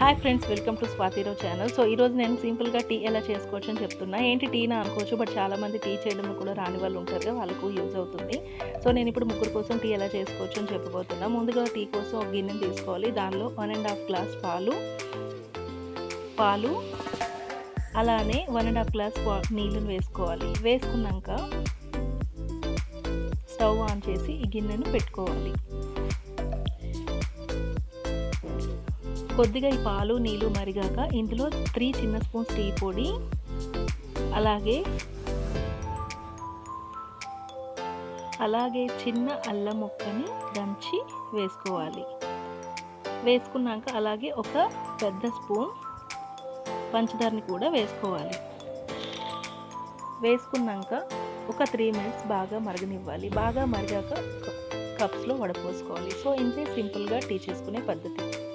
Hi friends welcome to Swathi Rao channel so ఈరోజు నేను సింపుల్గా టీ ఎలా చేసుకోవచ్చు అని చెప్తున్నా. ఏంటి టీనా అనుకోవచ్చు బట్ చాలామంది టీ చేయడం కూడా రాని వాళ్ళు ఉంటారు కదా వాళ్ళకు యూజ్ అవుతుంది. సో నేను ఇప్పుడు ముగ్గురు కోసం టీ ఎలా చేసుకోవచ్చు అని చెప్పబోతున్నా. ముందుగా టీ కోసం ఒక గిన్నెను తీసుకోవాలి. దానిలో వన్ అండ్ హాఫ్ గ్లాస్ పాలు పాలు అలానే వన్ అండ్ హాఫ్ గ్లాస్ నీళ్ళను వేసుకోవాలి. వేసుకున్నాక స్టవ్ ఆన్ చేసి ఈ గిన్నెను పెట్టుకోవాలి. కొద్దిగా ఈ పాలు నీళ్ళు మరిగాక ఇందులో త్రీ చిన్న స్పూన్స్ టీ పొడి అలాగే అలాగే చిన్న అల్లం ముక్కని దంచి వేసుకోవాలి. వేసుకున్నాక అలాగే ఒక పెద్ద స్పూన్ పంచదారని కూడా వేసుకోవాలి. వేసుకున్నాక ఒక త్రీ మినిట్స్ బాగా మరగనివ్వాలి. బాగా మరిగాక కప్స్లో వడపోసుకోవాలి. సో ఇంతే సింపుల్గా టీ చేసుకునే పద్ధతి.